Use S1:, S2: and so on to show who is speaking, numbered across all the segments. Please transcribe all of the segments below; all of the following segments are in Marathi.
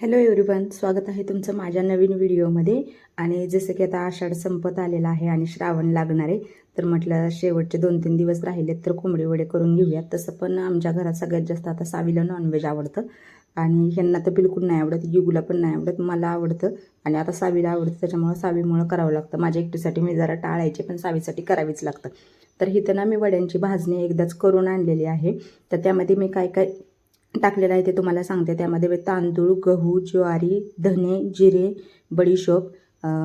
S1: हॅलो एव्हरीवन स्वागत आहे तुमचं माझ्या नवीन व्हिडिओमध्ये. आणि जसं की आता आषाढ संपत आलेला आहे आणि श्रावण लागणार आहे तर म्हटलं शेवटचे दोन तीन दिवस राहिलेत तर कोंबडी वडे करून घेऊयात. तसं पण आमच्या घरात सगळ्यात जास्त आता सावीला नॉनव्हेज आवडतं. आणि ह्यांना तर बिलकुल नाही आवडत युगूला पण नाही आवडत मला आवडतं. आणि आता सावीला आवडतं त्याच्यामुळं सावीमुळं करावं लागतं. माझ्या एकटीसाठी मी जरा टाळायचे पण सावीसाठी करावीच लागतं. तर इथं ना मी वड्यांची भाजणी एकदाच करून आणलेली आहे. तर त्यामध्ये मी काय काय टाकलेलं आहे ते तुम्हाला सांगते. त्यामध्ये तांदूळ गहू ज्वारी धने जिरे बडीशोप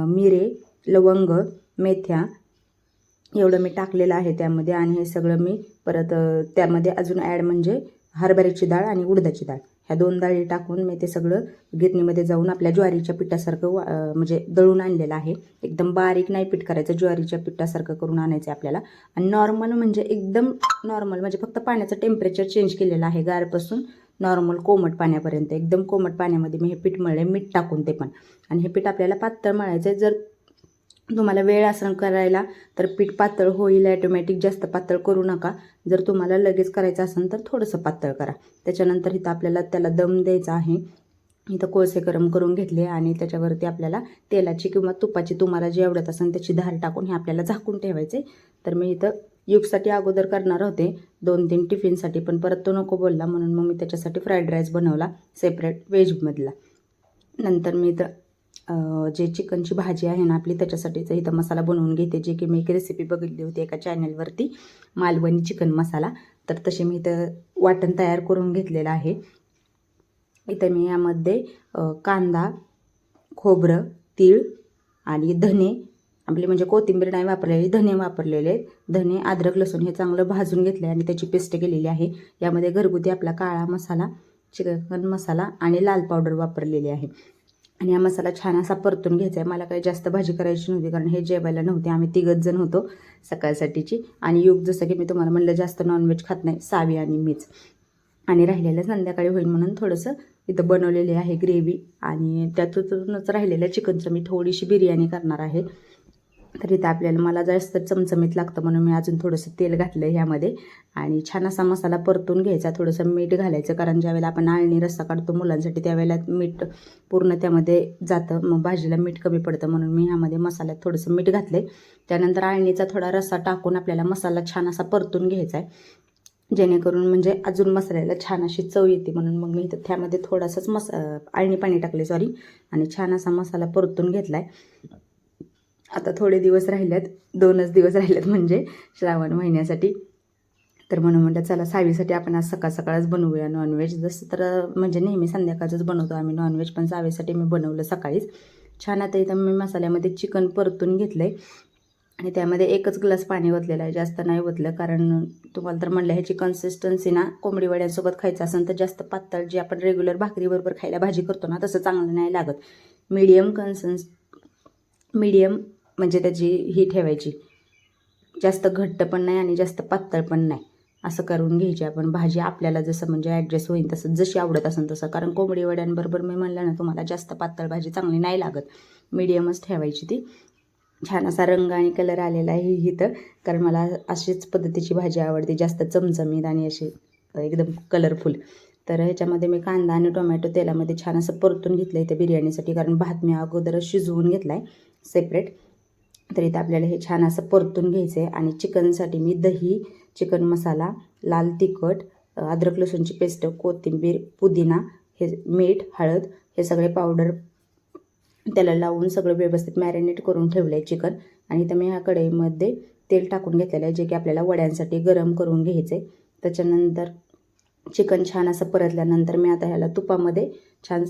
S1: मिरे लवंग मेथ्या एवढं मी टाकलेलं आहे त्यामध्ये. आणि हे सगळं मी परत त्यामध्ये अजून ॲड म्हणजे हरभऱ्याची डाळ आणि उडदाची डाळ. ह्या दोन डाळी टाकून मी ते सगळं गिरणीमध्ये जाऊन आपल्या ज्वारीच्या पिठासारखं वा- म्हणजे दळून आणलेलं आहे. एकदम बारीक नाही पीठ करायचं ज्वारीच्या पिठासारखं करून आणायचं आहे आपल्याला. आणि नॉर्मल म्हणजे एकदम नॉर्मल म्हणजे फक्त पाण्याचं टेम्परेचर चेंज केलेलं आहे गारपासून नॉर्मल कोमट पाण्यापर्यंत. एकदम कोमट पाण्यामध्ये मी हे पीठ मळले मीठ टाकून ते पण. आणि हे पीठ आपल्याला पातळ मळायचं आहे जर तुम्हाला वेळ आसन करायला तर पीठ पातळ होईल ॲटोमॅटिक जास्त पातळ करू नका. जर तुम्हाला लगेच करायचं असेल तर थोडंसं पातळ करा. त्याच्यानंतर इथं आपल्याला त्याला दम द्यायचा आहे. इथं कोळसे गरम करून घेतले आणि त्याच्यावरती आपल्याला तेलाची किंवा तुपाची तुम्हाला जे आवडत असेल त्याची धार टाकून हे आपल्याला झाकून ठेवायचे. तर मी इथं युगसाठी अगोदर करणार होते. दोन तीन टिफिनसाठी पण परत तो नको बोलला म्हणून मग मी त्याच्यासाठी फ्राईड राईस बनवला सेपरेट व्हेजमधला नंतर मी इथं जे चिकनची भाजी आहे ना आपली त्याच्यासाठीच इथं मसाला बनवून घेते. जे की मी एक रेसिपी बघितली होती एका चॅनलवरती मालवणी चिकन मसाला. तर तसे मी इथं वाटण तयार करून घेतलेलं आहे. इथं मी यामध्ये कांदा खोबरं तीळ आणि धने आपली म्हणजे कोथिंबीर नाही वापरलेली धने वापरलेले आहेत. धने अद्रक लसूण हे चांगलं भाजून घेतलं आणि त्याची पेस्ट केलेली आहे. यामध्ये घरगुती आपला काळा मसाला चिकन मसाला आणि लाल पावडर वापरलेली आहे. आणि हा मसाला छान असा परतून घ्यायचा आहे. मला काही जास्त भाजी करायची नव्हती कारण हे जेवायला नव्हते. आम्ही तिघच जण होतो सकाळसाठीची. आणि योग जसं की मी तुम्हाला म्हणलं जास्त नॉनव्हेज खात नाही सावी आणि मीच. आणि राहिलेलं संध्याकाळी होईल म्हणून थोडंसं इथं बनवलेले आहे ग्रेव्ही आणि त्यातूनच राहिलेल्या चिकनचं मी थोडीशी बिर्याणी करणार आहे. तर इथं आपल्याला मला जास्त चमचमीत लागतं म्हणून मी अजून थोडंसं तेल घातलं ह्यामध्ये. आणि छान असा मसाला परतून घ्यायचा थोडंसं मीठ घालायचं कारण ज्यावेळेला आपण आळणी रस्सा काढतो मुलांसाठी त्यावेळेला मीठ पूर्ण त्यामध्ये जातं. मग भाजीला मीठ कमी पडतं म्हणून मी ह्यामध्ये मसाल्यात थोडंसं मीठ घातले त्यानंतर आळणीचा थोडा रस्सा टाकून आपल्याला मसाला छान असा परतून घ्यायचा आहे जेणेकरून म्हणजे अजून मसाल्याला छान अशी चव येते म्हणून मग मी इथं त्यामध्ये थोडासाच मसा आळणी पाणी टाकले सॉरी आणि छान असा मसाला परतून घेतला आहे आता थोडे दिवस राहिल्यात दोनच दिवस राहिल्यात म्हणजे श्रावण महिन्यासाठी. तर म्हणून म्हटलं चला सावीसाठी आपण आज सकाळ सकाळच बनवूया नॉनव्हेज जसं तर म्हणजे नेहमी संध्याकाळचंच बनवतो आम्ही नॉनव्हेज पण सावीसाठी मी बनवलं सकाळीच. छान आता इथं मी मसाल्यामध्ये चिकन परतून घेतलं आहे आणि त्यामध्ये एकच ग्लास पाणी ओतलेलं आहे जास्त नाही ओतलं. कारण तुम्हाला तर म्हणलं ह्याची कन्सिस्टन्सी ना कोंबडी वड्यांसोबत खायचं असेल तर जास्त पातळ जे आपण रेग्युलर भाकरीबरोबर खायला भाजी करतो ना तसं चांगलं नाही लागत. मीडियम कन्सन्स मीडियम म्हणजे त्याची ही ठेवायची. जास्त घट्ट पण नाही आणि जास्त पातळ पण नाही. असं करून घ्यायची आपण. भाजी आपल्याला जसं म्हणजे ॲडजस्ट होईल तसं जशी आवडत असेल तसं. कारण कोंबडी वड्यांबरोबर मी म्हणलं ना तुम्हाला जास्त पातळ भाजी चांगली नाही लागत. मीडियमच ठेवायची ती. छान असा रंग आणि कलर आलेला आहे ही इथं. कारण मला अशीच पद्धतीची भाजी आवडते. जास्त चमचमीत आणि अशी एकदम कलरफुल तर ह्याच्यामध्ये मी कांदा आणि टोमॅटो तेलामध्ये छान असं परतून घेतलं इथं बिर्याणीसाठी. कारण भात मी अगोदरच शिजवून घेतला आहे सेपरेट तर इथं आपल्याला हे छान असं परतून घ्यायचं आहे आणि चिकनसाठी मी दही चिकन मसाला लाल तिखट अद्रक लसूणची पेस्ट कोथिंबीर पुदिना हे मीठ हळद हे सगळे पावडर त्याला लावून सगळं व्यवस्थित मॅरिनेट करून ठेवलं आहे चिकन. आणि इथं मी ह्या कढईमध्ये तेल टाकून घेतलेलं आहे जे की आपल्याला वड्यांसाठी गरम करून घ्यायचं आहे त्याच्यानंतर चिकन छान असं परतल्यानंतर मी आता ह्याला तुपामध्ये छान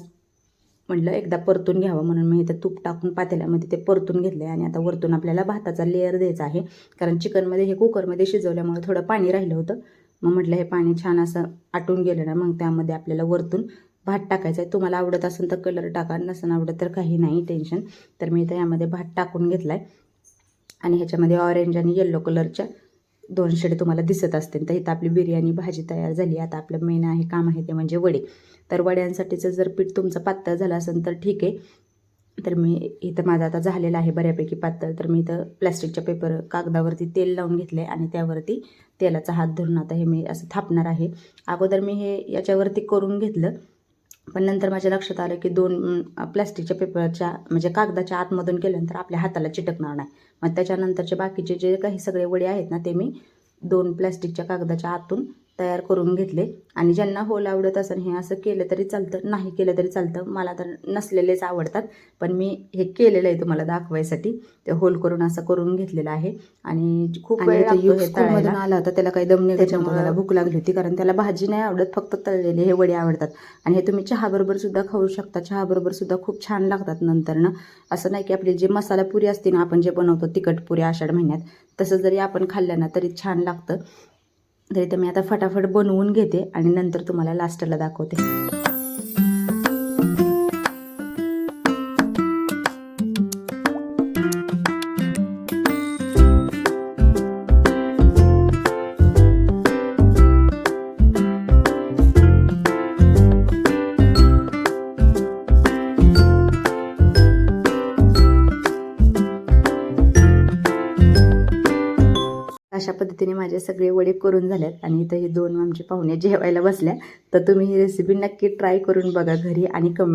S1: म्हटलं एकदा परतून घ्यावं म्हणून मी इथं तूप टाकून पातेल्यामध्ये ते परतून घेतलं आहे आणि आता वरतून आपल्याला भाताचा लेअर द्यायचा आहे. कारण चिकनमध्ये हे कुकरमध्ये शिजवल्यामुळे थोडं पाणी राहिलं होतं. मग म्हटलं हे पाणी छान असं आटून गेलं ना मग त्यामध्ये आपल्याला वरतून भात टाकायचा आहे. तुम्हाला आवडत असेल तर कलर टाका नसेल आवडत तर काही नाही टेन्शन तर मी इथं यामध्ये भात टाकून घेतला आहे आणि ह्याच्यामध्ये ऑरेंज आणि येल्लो कलरच्या दोन शेड तुम्हाला दिसत असतील. तर इथं आपली बिर्याणी भाजी तयार झाली. आता आपलं मेन आहे काम आहे ते म्हणजे वडे. तर वड्यांसाठीचं जर पीठ तुमचं पातळ झालं असेल तर ठीक आहे. तर मी इथं माझं आता झालेलं आहे बऱ्यापैकी पातळ. तर मी इथं प्लॅस्टिकच्या पेपर कागदावरती तेल लावून घेतलं आहे आणि त्यावरती तेलाचा हात धरून आता हे मी असं थापणार आहे. अगोदर मी हे याच्यावरती करून घेतलं. पण नंतर माझ्या लक्षात आलं की दोन प्लॅस्टिकच्या पेपरच्या म्हणजे कागदाच्या आतमधून केल्यानंतर आपल्या हाताला चिटकणार नाही. मग त्याच्यानंतरचे बाकीचे जे काही सगळे वडे आहेत ना ते मी दोन प्लॅस्टिकच्या कागदाच्या आतून तयार करून घेतले. आणि ज्यांना होल आवडत असेल हे असं केलं तरी चालतं नाही केलं तरी चालतं. मला तर नसलेलेच आवडतात. पण मी हे केलेलं आहे तुम्हाला दाखवायसाठी. ते होल करून असं करून घेतलेलं आहे. आणि खूप वेळ
S2: आला होता त्याला काही दम
S1: त्याच्यामुळे भूक लागली होती कारण त्याला भाजी नाही आवडत फक्त तळलेले हे वडे आवडतात. आणि हे तुम्ही चहाबरोबर सुद्धा खाऊ शकता. चहाबरोबर सुद्धा खूप छान लागतात नंतर ना. असं नाही की आपली जी मसाला पुरी असते ना आपण जे बनवतो तिखट पुरी आषाढ महिन्यात तसं जरी आपण खाल्लं ना तरी छान लागतं. तरी तर मी आता फटाफट बनवून घेते आणि नंतर तुम्हाला लास्टला दाखवते. अशा पद्धतीने माझे सगळे वडे करून झाल्यात आणि इथं हे दोन आमचे पाहुणे जेवायला बसल्या. तर तुम्ही ही रेसिपी नक्की ट्राय करून बघा घरी आणि कमेंट